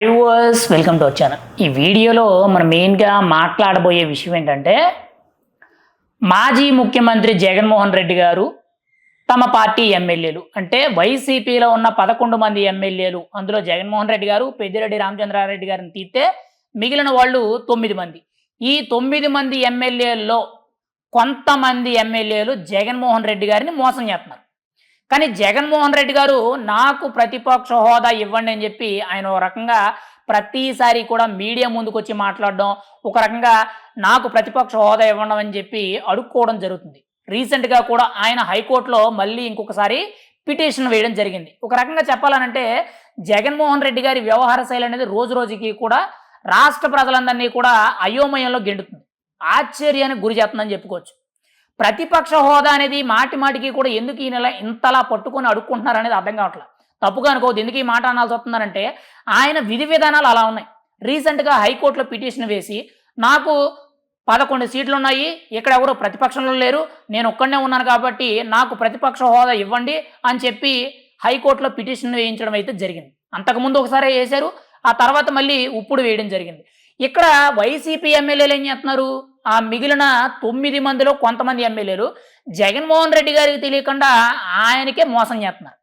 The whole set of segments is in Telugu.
వ్యూవర్స్ వెల్కమ్ టు వచ్చాను ఈ వీడియోలో మనం మెయిన్గా మాట్లాడబోయే విషయం ఏంటంటే మాజీ ముఖ్యమంత్రి జగన్మోహన్ రెడ్డి గారు తమ పార్టీ ఎమ్మెల్యేలు అంటే వైసీపీలో ఉన్న పదకొండు మంది ఎమ్మెల్యేలు అందులో జగన్మోహన్ రెడ్డి గారు పెద్దిరెడ్డి రామచంద్రారెడ్డి గారిని తీస్తే మిగిలిన వాళ్ళు తొమ్మిది మంది. ఈ తొమ్మిది మంది ఎమ్మెల్యేల్లో కొంతమంది ఎమ్మెల్యేలు జగన్మోహన్ రెడ్డి గారిని మోసం చేస్తున్నారు. కానీ జగన్మోహన్ రెడ్డి గారు నాకు ప్రతిపక్ష హోదా ఇవ్వండి అని చెప్పి ఆయన ఒక రకంగా ప్రతిసారి కూడా మీడియా ముందుకు వచ్చి మాట్లాడడం ఒక రకంగా నాకు ప్రతిపక్ష హోదా ఇవ్వడం అని చెప్పి అడుక్కోవడం జరుగుతుంది. రీసెంట్గా కూడా ఆయన హైకోర్టులో మళ్ళీ ఇంకొకసారి పిటిషన్ వేయడం జరిగింది. ఒక రకంగా చెప్పాలనంటే జగన్మోహన్ రెడ్డి గారి వ్యవహార శైలి అనేది రోజు రోజుకి కూడా రాష్ట్ర ప్రజలందరినీ కూడా అయోమయంలో గెండుతుంది. ఆశ్చర్యానికి గురి చేస్తుందని చెప్పుకోవచ్చు. ప్రతిపక్ష హోదా అనేది మాటి మాటికి కూడా ఎందుకు ఈ నెల ఇంతలా పట్టుకొని అడుక్కుంటున్నారు అనేది అర్థం కావట్లేదు తప్పుగా అనుకోవద్దు. ఎందుకు ఈ మాట అనాల్సి వస్తుందనంటే ఆయన విధి విధానాలు అలా ఉన్నాయి. రీసెంట్గా హైకోర్టులో పిటిషన్ వేసి నాకు పదకొండు సీట్లు ఉన్నాయి ఇక్కడ ఎవరు ప్రతిపక్షంలో లేరు నేను ఒక్కడనే ఉన్నాను కాబట్టి నాకు ప్రతిపక్ష హోదా ఇవ్వండి అని చెప్పి హైకోర్టులో పిటిషన్ వేయించడం అయితే జరిగింది. అంతకుముందు ఒకసారి వేశారు ఆ తర్వాత మళ్ళీ ఉప్పుడు వేయడం జరిగింది. ఇక్కడ వైసీపీ ఎమ్మెల్యేలు ఏం చేస్తున్నారు? ఆ మిగిలిన తొమ్మిది మందిలో కొంతమంది ఎమ్మెల్యేలు జగన్మోహన్ రెడ్డి గారికి తెలియకుండా ఆయనకే మోసం చేస్తున్నారు.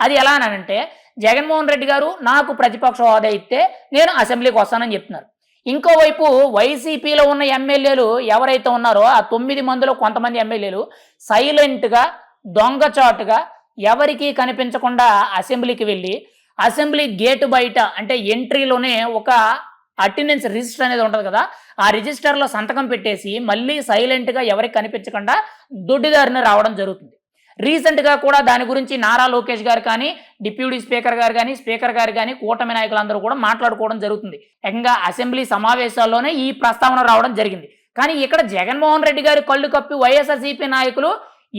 అది ఎలా అనంటే జగన్మోహన్ రెడ్డి గారు నాకు ప్రతిపక్ష హోదా ఇస్తే నేను అసెంబ్లీకి వస్తానని చెప్తున్నారు. ఇంకోవైపు వైసీపీలో ఉన్న ఎమ్మెల్యేలు ఎవరైతే ఉన్నారో ఆ తొమ్మిది మందిలో కొంతమంది ఎమ్మెల్యేలు సైలెంట్గా దొంగచాటుగా ఎవరికీ కనిపించకుండా అసెంబ్లీకి వెళ్ళి అసెంబ్లీ గేటు బయట అంటే ఎంట్రీలోనే ఒక అటెండెన్స్ రిజిస్టర్ అనేది ఉంటుంది కదా ఆ రిజిస్టర్లో సంతకం పెట్టేసి మళ్ళీ సైలెంట్గా ఎవరికి కనిపించకుండా దొడ్డిదారిని రావడం జరుగుతుంది. రీసెంట్గా కూడా దాని గురించి నారా లోకేష్ గారు కానీ డిప్యూటీ స్పీకర్ గారు కానీ స్పీకర్ గారు కానీ కూటమి నాయకులందరూ కూడా మాట్లాడుకోవడం జరుగుతుంది. ఏకంగా అసెంబ్లీ సమావేశాల్లోనే ఈ ప్రస్తావన రావడం జరిగింది. కానీ ఇక్కడ జగన్మోహన్ రెడ్డి గారి కళ్ళు కప్పి వైఎస్ఆర్సీపీ నాయకులు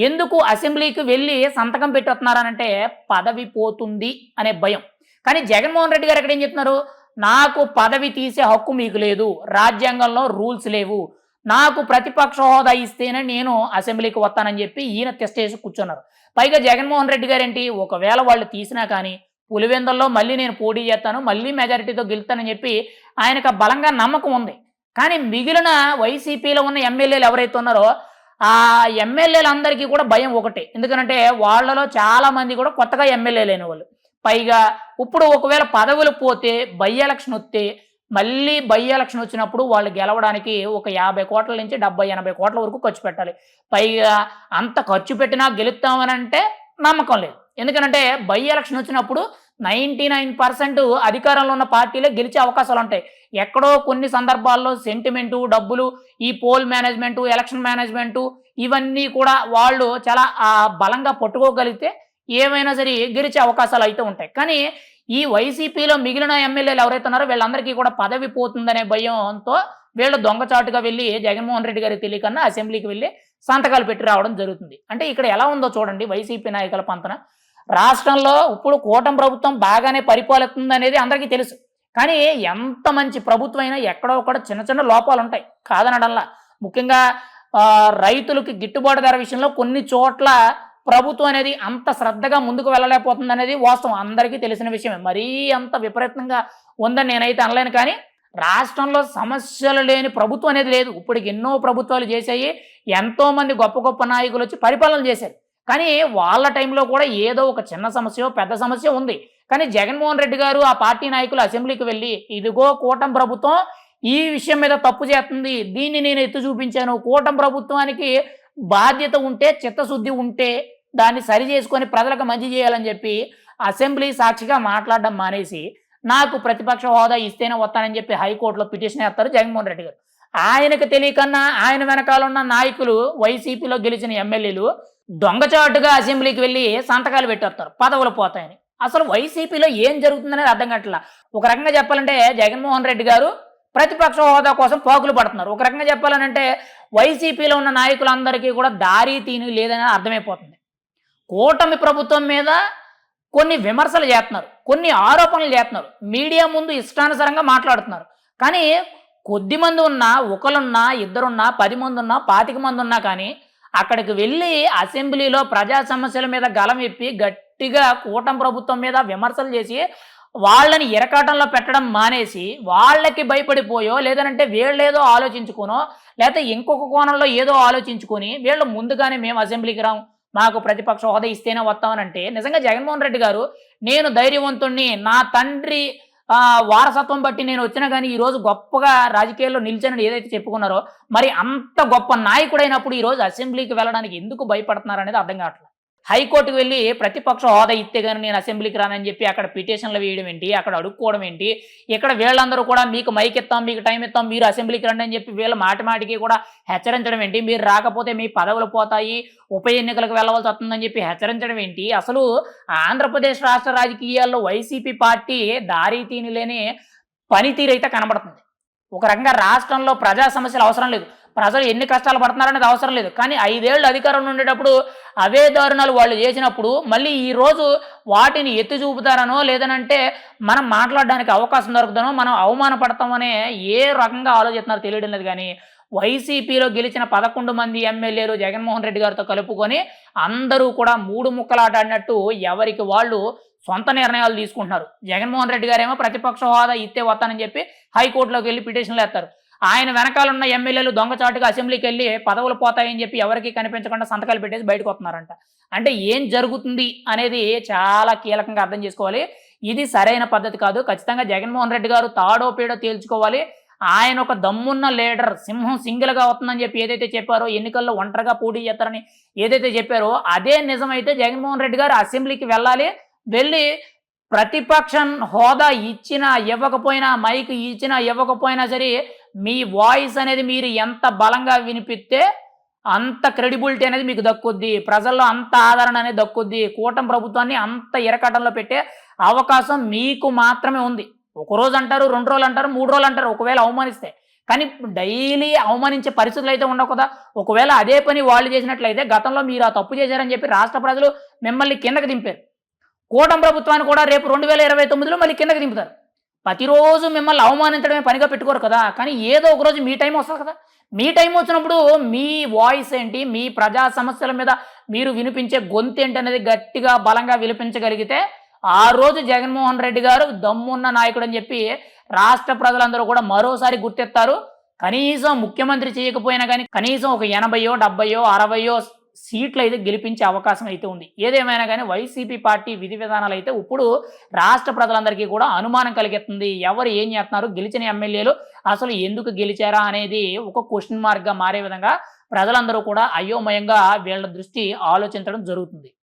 ఎందుకు అసెంబ్లీకి వెళ్ళి సంతకం పెట్టొస్తున్నారనంటే పదవి పోతుంది అనే భయం. కానీ జగన్మోహన్ రెడ్డి గారు ఇక్కడ ఏం చెప్తున్నారు? నాకు పదవి తీసే హక్కు మీకు లేదు. రాజ్యాంగంలో రూల్స్ లేవు. నాకు ప్రతిపక్ష హోదా ఇస్తేనే నేను అసెంబ్లీకి వస్తానని చెప్పి ఈయన తెస్టేసి కూర్చున్నారు. పైగా జగన్మోహన్ రెడ్డి గారేంటి ఒకవేళ వాళ్ళు తీసినా కానీ పులివెందల్లో మళ్ళీ నేను పోటీ చేస్తాను మళ్ళీ మెజారిటీతో గెలుస్తానని చెప్పి ఆయనకు బలంగా నమ్మకం ఉంది. కానీ మిగిలిన వైసీపీలో ఉన్న ఎమ్మెల్యేలు ఎవరైతే ఉన్నారో ఆ ఎమ్మెల్యేలందరికీ కూడా భయం ఒకటే. ఎందుకంటే వాళ్ళలో చాలా మంది కూడా కొత్తగా ఎమ్మెల్యేలు అయిన వాళ్ళు. పైగా ఇప్పుడు ఒకవేళ పదవులు పోతే బై ఎలక్షన్ వస్తే మళ్ళీ బై ఎలక్షన్ వచ్చినప్పుడు వాళ్ళు గెలవడానికి ఒక యాభై కోట్ల నుంచి డెబ్బై ఎనభై కోట్ల వరకు ఖర్చు పెట్టాలి. పైగా అంత ఖర్చు పెట్టినా గెలుస్తామని అంటే నమ్మకం లేదు. ఎందుకంటే బై ఎలక్షన్ వచ్చినప్పుడు నైంటీ నైన్ పర్సెంట్ అధికారంలో ఉన్న పార్టీలే గెలిచే అవకాశాలు ఉంటాయి ఎక్కడో కొన్ని సందర్భాల్లో సెంటిమెంటు డబ్బులు ఈ పోల్ మేనేజ్మెంటు ఎలక్షన్ మేనేజ్మెంటు ఇవన్నీ కూడా వాళ్ళు చాలా బలంగా పట్టుకోగలిగితే ఏమైనా సరే గెలిచే అవకాశాలు అయితే ఉంటాయి. కానీ ఈ వైసీపీలో మిగిలిన ఎమ్మెల్యేలు ఎవరైతే ఉన్నారో వీళ్ళందరికీ కూడా పదవి పోతుందనే భయంతో వీళ్ళు దొంగచాటుగా వెళ్ళి జగన్మోహన్ రెడ్డి గారికి తెలియకన్నా అసెంబ్లీకి వెళ్ళి సంతకాలు పెట్టి రావడం జరుగుతుంది. అంటే ఇక్కడ ఎలా ఉందో చూడండి వైసీపీ నాయకుల పంతన. రాష్ట్రంలో ఇప్పుడు కూటమి ప్రభుత్వం బాగానే పరిపాలిస్తుంది అనేది అందరికీ తెలుసు. కానీ ఎంత మంచి ప్రభుత్వం అయినా ఎక్కడో ఒకడ చిన్న చిన్న లోపాలు ఉంటాయి. కాదనడంలా. ముఖ్యంగా రైతులకి గిట్టుబాటు ధర విషయంలో కొన్ని చోట్ల ప్రభుత్వం అనేది అంత శ్రద్ధగా ముందుకు వెళ్ళలేకపోతుంది అనేది వాస్తవం. అందరికీ తెలిసిన విషయమే. మరీ అంత విపరీతంగా ఉందని నేనైతే అనలేను కానీ రాష్ట్రంలో సమస్యలు లేని ప్రభుత్వం అనేది లేదు. ఇప్పటికి ఎన్నో ప్రభుత్వాలు చేశాయి. ఎంతో మంది గొప్ప గొప్ప నాయకులు వచ్చి పరిపాలన చేశారు. కానీ వాళ్ళ టైంలో కూడా ఏదో ఒక చిన్న సమస్య పెద్ద సమస్య ఉంది. కానీ జగన్మోహన్ రెడ్డి గారు ఆ పార్టీ నాయకులు అసెంబ్లీకి వెళ్ళి ఇదిగో కూటమి ప్రభుత్వం ఈ విషయం మీద తప్పు చేస్తుంది. దీన్ని నేను ఎత్తు చూపించాను. కూటమి ప్రభుత్వానికి బాధ్యత ఉంటే చిత్తశుద్ధి ఉంటే దాన్ని సరి చేసుకొని ప్రజలకు మంచి చేయాలని చెప్పి అసెంబ్లీ సాక్షిగా మాట్లాడడం మానేసి నాకు ప్రతిపక్ష హోదా ఇస్తేనే వస్తానని చెప్పి హైకోర్టులో పిటిషన్ వేస్తారు జగన్మోహన్ రెడ్డి గారు. ఆయనకు తెలియకన్నా ఆయన వెనకాల ఉన్న నాయకులు వైసీపీలో గెలిచిన ఎమ్మెల్యేలు దొంగచాటుగా అసెంబ్లీకి వెళ్ళి సంతకాలు పెట్టేస్తారు పదవులు పోతాయని. అసలు వైసీపీలో ఏం జరుగుతుందనేది అర్థం కావట్లా? ఒక రకంగా చెప్పాలంటే జగన్మోహన్ రెడ్డి గారు ప్రతిపక్ష హోదా కోసం పోకులు పడుతున్నారు. ఒక రకంగా చెప్పాలనంటే వైసీపీలో ఉన్న నాయకులందరికీ కూడా దారి తీని లేదని అర్థమైపోతుంది. కూటమి ప్రభుత్వం మీద కొన్ని విమర్శలు చేస్తున్నారు కొన్ని ఆరోపణలు చేస్తున్నారు. మీడియా ముందు ఇష్టానుసారంగా మాట్లాడుతున్నారు. కానీ కొద్ది మంది ఉన్నా ఒకరున్నా ఇద్దరున్నా పది మంది ఉన్నా పాతిక మంది ఉన్నా కానీ అక్కడికి వెళ్ళి అసెంబ్లీలో ప్రజా సమస్యల మీద గలం ఇప్పి గట్టిగా కూటమి ప్రభుత్వం మీద విమర్శలు చేసి వాళ్ళని ఇరకాటంలో పెట్టడం మానేసి వాళ్ళకి భయపడిపోయో లేదనంటే వీళ్ళేదో ఆలోచించుకునో లేకపోతే ఇంకొక కోణంలో ఏదో ఆలోచించుకొని వీళ్ళు ముందుగానే మేము అసెంబ్లీకి రాము. నాకు ప్రతిపక్ష హోదా ఇస్తేనే వస్తామనంటే నిజంగా జగన్మోహన్ రెడ్డి గారు నేను ధైర్యవంతుణ్ణి నా తండ్రి వారసత్వం బట్టి నేను వచ్చినా కానీ ఈరోజు గొప్పగా రాజకీయాల్లో నిలిచానని ఏదైతే చెప్పుకున్నారో మరి అంత గొప్ప నాయకుడైనప్పుడు ఈరోజు అసెంబ్లీకి వెళ్ళడానికి ఎందుకు భయపడుతున్నారు అనేది అర్థం కావట్లేదు. హైకోర్టుకు వెళ్ళి ప్రతిపక్ష హోదా ఇస్తే కానీ నేను అసెంబ్లీకి రానని చెప్పి అక్కడ పిటిషన్లు వేయడం ఏంటి? అక్కడ అడుక్కోవడం ఏంటి? ఇక్కడ వీళ్ళందరూ కూడా మీకు మైక్ ఇస్తాం మీకు టైం ఇస్తాం మీరు అసెంబ్లీకి రండి అని చెప్పి వీళ్ళ మాటిమాటికి కూడా హెచ్చరించడం ఏంటి? మీరు రాకపోతే మీ పదవులు పోతాయి ఉప ఎన్నికలకు వెళ్ళవలసి వస్తుందని చెప్పి హెచ్చరించడం ఏంటి? అసలు ఆంధ్రప్రదేశ్ రాష్ట్ర రాజకీయాల్లో వైసీపీ పార్టీ దారి తీనిలేని పనితీరు అయితే కనబడుతుంది. ఒక రకంగా రాష్ట్రంలో ప్రజా సమస్యలు అవసరం లేదు. ప్రజలు ఎన్ని కష్టాలు పడుతున్నారనేది అవసరం లేదు. కానీ ఐదేళ్ళు అధికారంలో ఉండేటప్పుడు అవే దారుణాలు వాళ్ళు చేసినప్పుడు మళ్ళీ ఈరోజు వాటిని ఎత్తి చూపుతారనో లేదనంటే మనం మాట్లాడడానికి అవకాశం దొరుకుతానో మనం అవమానపడతామనే ఏ రకంగా ఆలోచిస్తున్నారో తెలియడం లేదు. కానీ వైసీపీలో గెలిచిన పదకొండు మంది ఎమ్మెల్యేలు జగన్మోహన్ రెడ్డి గారితో కలుపుకొని అందరూ కూడా మూడు ముక్కలాట ఆడినట్టు ఎవరికి వాళ్ళు సొంత నిర్ణయాలు తీసుకుంటున్నారు. జగన్మోహన్ రెడ్డి గారేమో ప్రతిపక్ష హోదా ఇస్తే వస్తానని చెప్పి హైకోర్టులోకి వెళ్ళి పిటిషన్లు వేస్తారు. ఆయన వెనకాల ఉన్న ఎమ్మెల్యేలు దొంగచాటుగా అసెంబ్లీకి వెళ్ళి పదవులు పోతాయని చెప్పి ఎవరికి కనిపించకుండా సంతకాలు పెట్టేసి బయటకు వస్తున్నారంట. అంటే ఏం జరుగుతుంది అనేది చాలా కీలకంగా అర్థం చేసుకోవాలి. ఇది సరైన పద్ధతి కాదు. ఖచ్చితంగా జగన్మోహన్ రెడ్డి గారు తాడో పీడో తేల్చుకోవాలి. ఆయన ఒక దమ్మున్న లీడర్ సింహం సింగిల్గా వస్తుందని చెప్పి ఏదైతే చెప్పారో ఎన్నికల్లో ఒంటరిగా పోటీ చేస్తారని ఏదైతే చెప్పారో అదే నిజమైతే జగన్మోహన్ రెడ్డి గారు అసెంబ్లీకి వెళ్ళాలి. వెళ్ళి ప్రతిపక్షం హోదా ఇచ్చినా ఇవ్వకపోయినా మైక్ ఇచ్చినా ఇవ్వకపోయినా సరే మీ వాయిస్ అనేది మీరు ఎంత బలంగా వినిపిస్తే అంత క్రెడిబిలిటీ అనేది మీకు దక్కుద్ది. ప్రజల్లో అంత ఆదరణ అనేది దక్కుద్ది. కూటమి ప్రభుత్వాన్ని అంత ఇరకటంలో పెట్టే అవకాశం మీకు మాత్రమే ఉంది. ఒక రోజు అంటారు రెండు రోజులు అంటారు మూడు రోజులు అంటారు ఒకవేళ అవమానిస్తే. కానీ డైలీ అవమానించే పరిస్థితులు అయితే ఉండవు కదా. ఒకవేళ అదే పని వాళ్ళు చేసినట్లయితే గతంలో మీరు ఆ తప్పు చేశారని చెప్పి రాష్ట్ర ప్రజలు మిమ్మల్ని కిందకి దింపారు. కూటమి ప్రభుత్వాన్ని కూడా రేపు రెండు వేల ఇరవై తొమ్మిదిలో మళ్ళీ కిందకి దింపుతారు. ప్రతిరోజు మిమ్మల్ని అవమానించడమే పనిగా పెట్టుకోరు కదా. కానీ ఏదో ఒక రోజు మీ టైం వస్తుంది కదా. మీ టైం వచ్చినప్పుడు మీ వాయిస్ ఏంటి మీ ప్రజా సమస్యల మీద మీరు వినిపించే గొంతు ఏంటి అనేది గట్టిగా బలంగా వినిపించగలిగితే ఆ రోజు జగన్మోహన్ రెడ్డి గారు దమ్మున్న నాయకుడు అని చెప్పి రాష్ట్ర ప్రజలందరూ కూడా మరోసారి గుర్తెత్తారు కనీసం ముఖ్యమంత్రి చేయకపోయినా కానీ కనీసం ఒక ఎనభయో డెబ్బయో అరవయో సీట్లు అయితే గెలిపించే అవకాశం అయితే ఉంది. ఏదేమైనా కానీ వైసీపీ పార్టీ విధి విధానాలు అయితే ఇప్పుడు రాష్ట్ర ప్రజలందరికీ కూడా అనుమానం కలిగిస్తుంది. ఎవరు ఏం చేస్తున్నారు? గెలిచిన ఎమ్మెల్యేలు అసలు ఎందుకు గెలిచారా అనేది ఒక క్వశ్చన్ మార్క్గా మారే విధంగా ప్రజలందరూ కూడా అయోమయంగా వీళ్ళ దృష్టి ఆలోచించడం జరుగుతుంది.